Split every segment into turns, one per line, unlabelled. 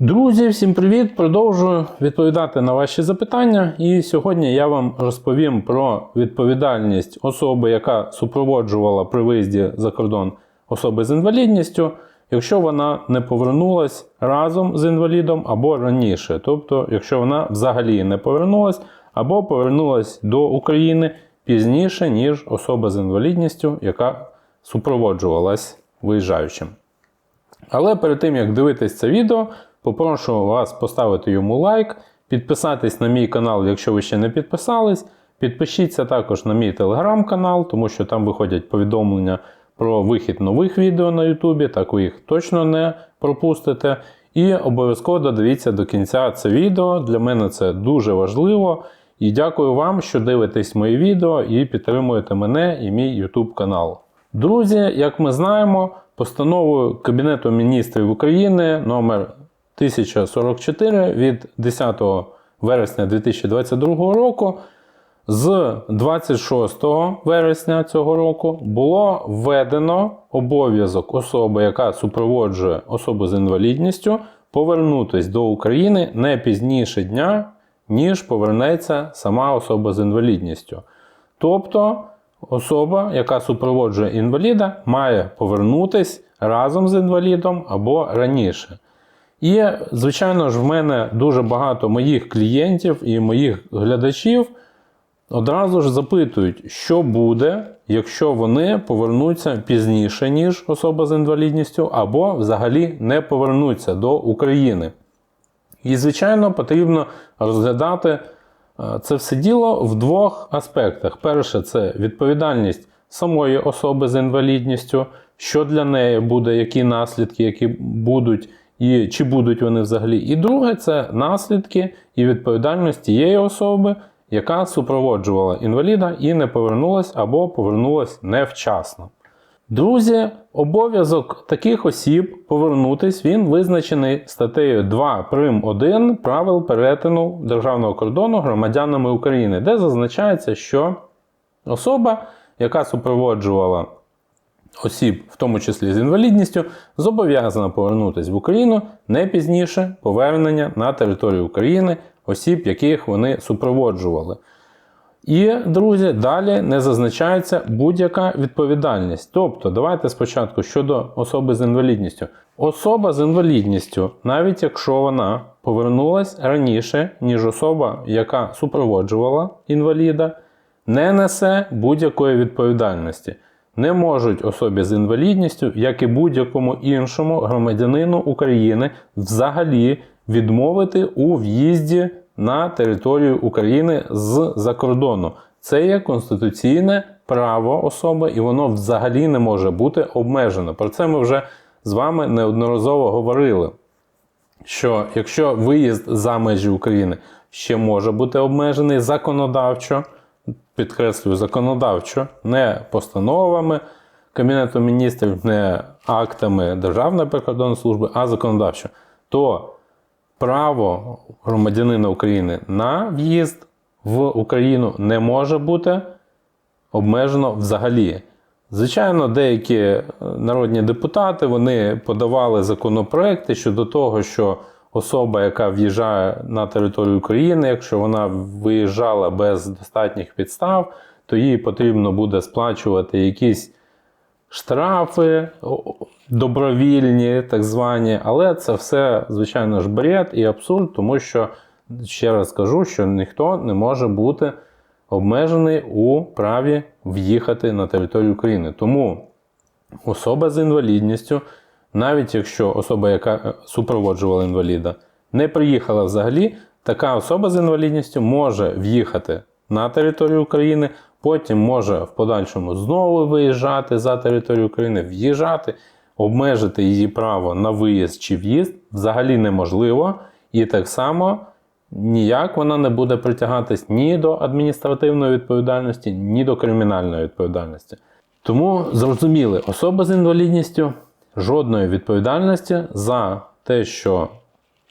Друзі, всім привіт! Продовжую відповідати на ваші запитання. І сьогодні я вам розповім про відповідальність особи, яка супроводжувала при виїзді за кордон особи з інвалідністю, якщо вона не повернулась разом з інвалідом або раніше. Тобто, якщо вона взагалі не повернулась або повернулась до України пізніше, ніж особа з інвалідністю, яка супроводжувалась виїжджаючим. Але перед тим як дивитись це відео, попрошу вас поставити йому лайк, підписатись на мій канал, якщо ви ще не підписались. Підпишіться також на мій телеграм-канал, тому що там виходять повідомлення про вихід нових відео на Ютубі, так ви їх точно не пропустите. І обов'язково додивіться до кінця це відео. Для мене це дуже важливо. І дякую вам, що дивитесь мої відео і підтримуєте мене і мій YouTube канал. Друзі, як ми знаємо, постановою Кабінету міністрів України номер 1044 від 10 вересня 2022 року з 26 вересня цього року було введено обов'язок особи, яка супроводжує особу з інвалідністю, повернутися до України не пізніше дня, ніж повернеться сама особа з інвалідністю. Тобто особа, яка супроводжує інваліда, має повернутися разом з інвалідом або раніше. І, звичайно ж, в мене дуже багато моїх клієнтів і моїх глядачів одразу ж запитують, що буде, якщо вони повернуться пізніше, ніж особа з інвалідністю, або взагалі не повернуться до України. І, звичайно, потрібно розглядати е, це все діло в двох аспектах. Перше, це відповідальність самої особи з інвалідністю, що для неї буде, які наслідки, які будуть, і чи будуть вони взагалі. І друге, це наслідки і відповідальність тієї особи, яка супроводжувала інваліда і не повернулась або повернулась невчасно. Друзі, обов'язок таких осіб повернутись він визначений статтею 2 прим 1 правил перетину державного кордону громадянами України, де зазначається, що особа, яка супроводжувала осіб, в тому числі з інвалідністю, зобов'язана повернутися в Україну не пізніше повернення на територію України осіб, яких вони супроводжували. І, друзі, далі не зазначається будь-яка відповідальність. Тобто, давайте спочатку щодо особи з інвалідністю. Особа з інвалідністю, навіть якщо вона повернулась раніше, ніж особа, яка супроводжувала інваліда, не несе будь-якої відповідальності. Не можуть особі з інвалідністю, як і будь-якому іншому громадянину України, взагалі відмовити у в'їзді на територію України з-за кордону. Це є конституційне право особи, і воно взагалі не може бути обмежено. Про це ми вже з вами неодноразово говорили. Що якщо виїзд за межі України ще може бути обмежений законодавчо, підкреслюю, законодавчо, не постановами Кабінету міністрів, не актами Державної прикордонної служби, а законодавчо, то право громадянина України на в'їзд в Україну не може бути обмежено взагалі. Звичайно, деякі народні депутати вони подавали законопроекти щодо того, що особа, яка в'їжджає на територію України, якщо вона виїжджала без достатніх підстав, то їй потрібно буде сплачувати якісь штрафи добровільні, так звані, але це все, звичайно ж, бред і абсурд, тому що, ще раз кажу, що ніхто не може бути обмежений у праві в'їхати на територію України. Тому особа з інвалідністю, навіть якщо особа, яка супроводжувала інваліда, не приїхала взагалі, така особа з інвалідністю може в'їхати на територію України, потім може в подальшому знову виїжджати за територію України, в'їжджати, обмежити її право на виїзд чи в'їзд взагалі неможливо. І так само ніяк вона не буде притягатись ні до адміністративної відповідальності, ні до кримінальної відповідальності. Тому зрозуміли, особа з інвалідністю жодної відповідальності за те, що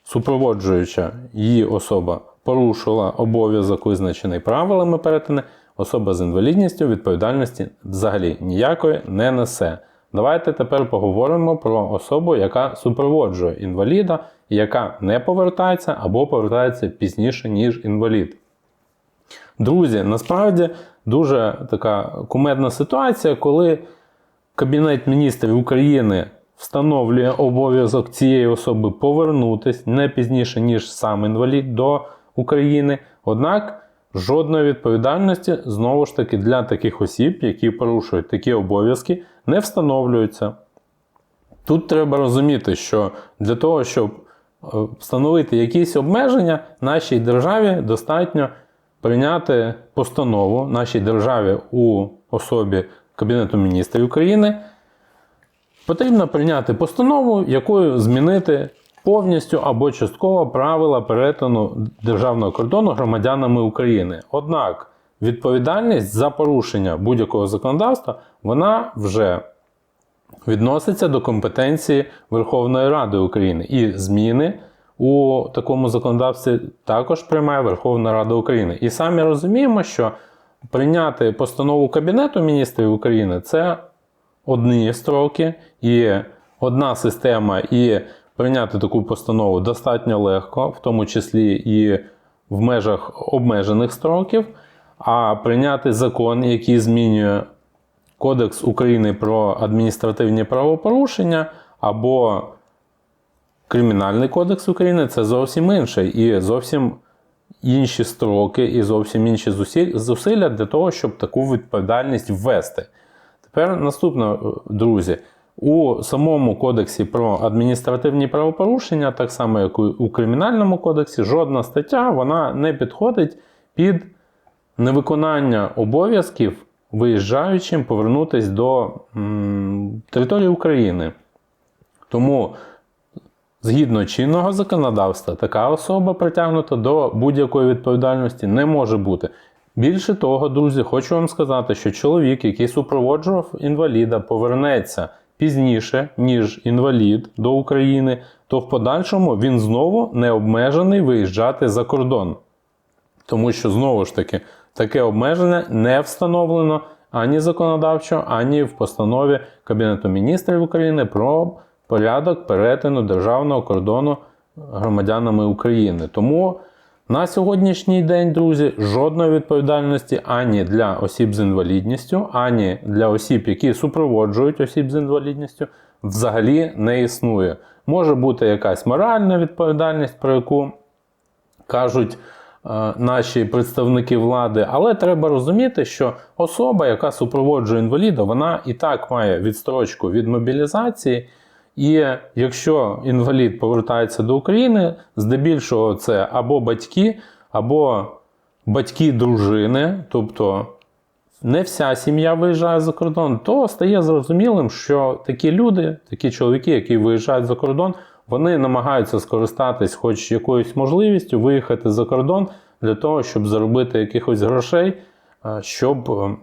супроводжуюча її особа порушила обов'язок, визначений правилами перетину, особа з інвалідністю відповідальності взагалі ніякої не несе. Давайте тепер поговоримо про особу, яка супроводжує інваліда, яка не повертається або повертається пізніше, ніж інвалід. Друзі, насправді дуже така кумедна ситуація, коли Кабінет міністрів України встановлює обов'язок цієї особи повернутися не пізніше, ніж сам інвалід до України. Однак жодної відповідальності знову ж таки для таких осіб, які порушують такі обов'язки, не встановлюється. Тут треба розуміти, що для того, щоб е, встановити якісь обмеження, нашій державі достатньо прийняти постанову нашій державі у особі Кабінету міністрів України. Потрібно прийняти постанову, якою змінити повністю або частково правила перетину державного кордону громадянами України. Однак відповідальність за порушення будь-якого законодавства вона вже відноситься до компетенції Верховної Ради України і зміни у такому законодавстві також приймає Верховна Рада України. І самі розуміємо, що прийняти постанову Кабінету міністрів України це одні строки і одна система, і прийняти таку постанову достатньо легко, в тому числі і в межах обмежених строків. А прийняти закон, який змінює Кодекс України про адміністративні правопорушення або Кримінальний кодекс України це зовсім інше і зовсім інші строки, і зовсім інші зусилля для того, щоб таку відповідальність ввести. Тепер наступне, е, друзі. У самому кодексі про адміністративні правопорушення, так само як і у Кримінальному кодексі, жодна стаття вона не підходить під невиконання обов'язків виїжджаючим повернутися до території України. Тому, згідно чинного законодавства, така особа притягнута до будь-якої відповідальності не може бути. Більше того, друзі, хочу вам сказати, що чоловік, який супроводжував інваліда, повернеться пізніше, ніж інвалід до України, то в подальшому він знову не обмежений виїжджати за кордон. Тому що знову ж таки таке обмеження не встановлено ані законодавчо, ані в постанові Кабінету міністрів України про порядок перетину державного кордону громадянами України. Тому на сьогоднішній день, друзі, жодної відповідальності ані для осіб з інвалідністю, ані для осіб, які супроводжують осіб з інвалідністю, взагалі не існує. Може бути якась моральна відповідальність, про яку кажуть е, наші представники влади, але треба розуміти, що особа, яка супроводжує інваліда, вона і так має відстрочку від мобілізації. І якщо інвалід повертається до України, здебільшого це або батьки, або батьки дружини, тобто не вся сім'я виїжджає за кордон, то стає зрозумілим, що такі люди, такі чоловіки, які виїжджають за кордон, вони намагаються скористатись хоч якоюсь можливістю виїхати за кордон для того, щоб заробити якихось грошей, щоб е,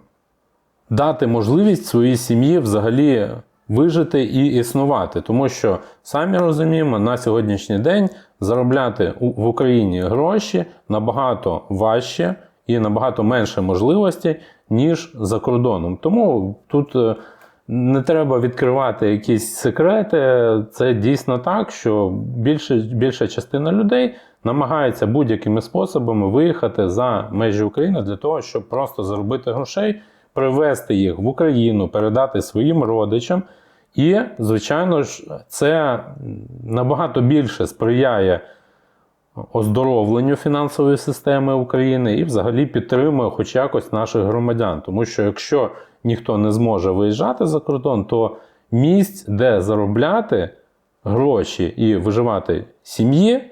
дати можливість своїй сім'ї взагалі вижити і існувати. Тому що самі розуміємо, на сьогоднішній день заробляти в Україні гроші набагато важче і набагато менше можливостей, ніж за кордоном. Тому тут е, не треба відкривати якісь секрети. Це дійсно так, що більше, більша частина людей намагається будь-якими способами виїхати за межі України для того, щоб просто заробити грошей, привезти їх в Україну, передати своїм родичам. І, звичайно ж, це набагато більше сприяє оздоровленню фінансової системи України і взагалі підтримує хоч якось наших громадян. Тому що якщо ніхто не зможе виїжджати за кордон, то місць, де заробляти гроші і виживати сім'ї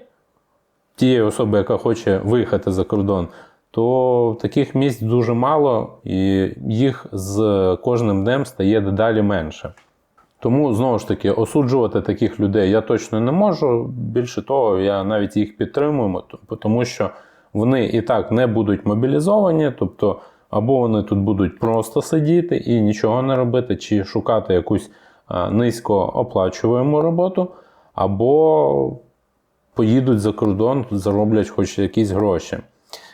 тієї особи, яка хоче виїхати за кордон, то таких місць дуже мало, і їх з кожним днем стає дедалі менше. Тому знову ж таки осуджувати таких людей я точно не можу. Більше того, я навіть їх підтримую, тому що вони і так не будуть мобілізовані, тобто або вони тут будуть просто сидіти і нічого не робити, чи шукати якусь низько оплачуваємо роботу, або поїдуть за кордон, зароблять хоч якісь гроші.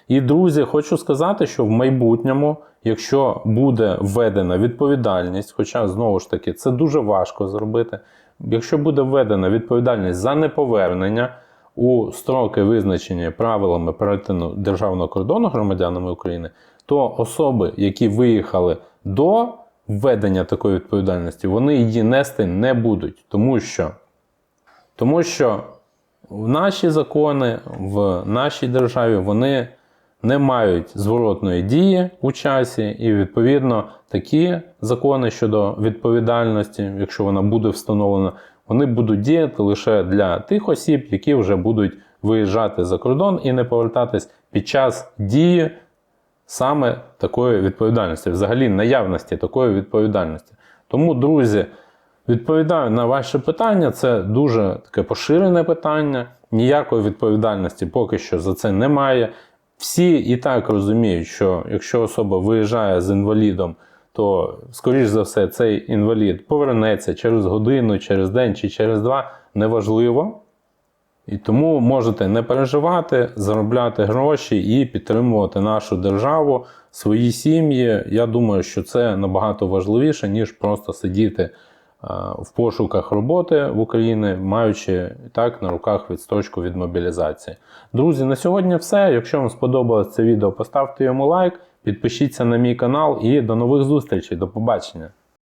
І, друзі, хочу сказати, що в майбутньому, якщо буде введена відповідальність, хоча знову ж таки це дуже важко зробити, якщо буде введена відповідальність за неповернення у строки, визначені правилами перетину державного кордону громадянами України, то особи, які виїхали до введення такої відповідальності, вони її нести не будуть, тому що, тому що в наші закони в нашій державі вони не мають зворотної дії у часі, і відповідно такі закони щодо відповідальності, якщо вона буде встановлена, вони будуть діяти лише для тих осіб, які вже будуть виїжджати за кордон і не повертатись під час дії саме такої відповідальності, взагалі наявності такої відповідальності. Тому, друзі, відповідаю на ваше питання. Це дуже таке поширене питання. Ніякої відповідальності поки що за це немає. Всі і так розуміють, що якщо особа виїжджає з інвалідом, то, скоріш за все, цей інвалід повернеться через годину, через день чи через два, неважливо. І тому можете не переживати, заробляти гроші і підтримувати нашу державу, свої сім'ї. Я думаю, що це набагато важливіше, ніж просто сидіти в пошуках роботи в Україні, маючи так на руках відстрочку від мобілізації. Друзі, на сьогодні все. Якщо вам сподобалось це відео, поставте йому лайк, підпишіться на мій канал і до нових зустрічей. До побачення!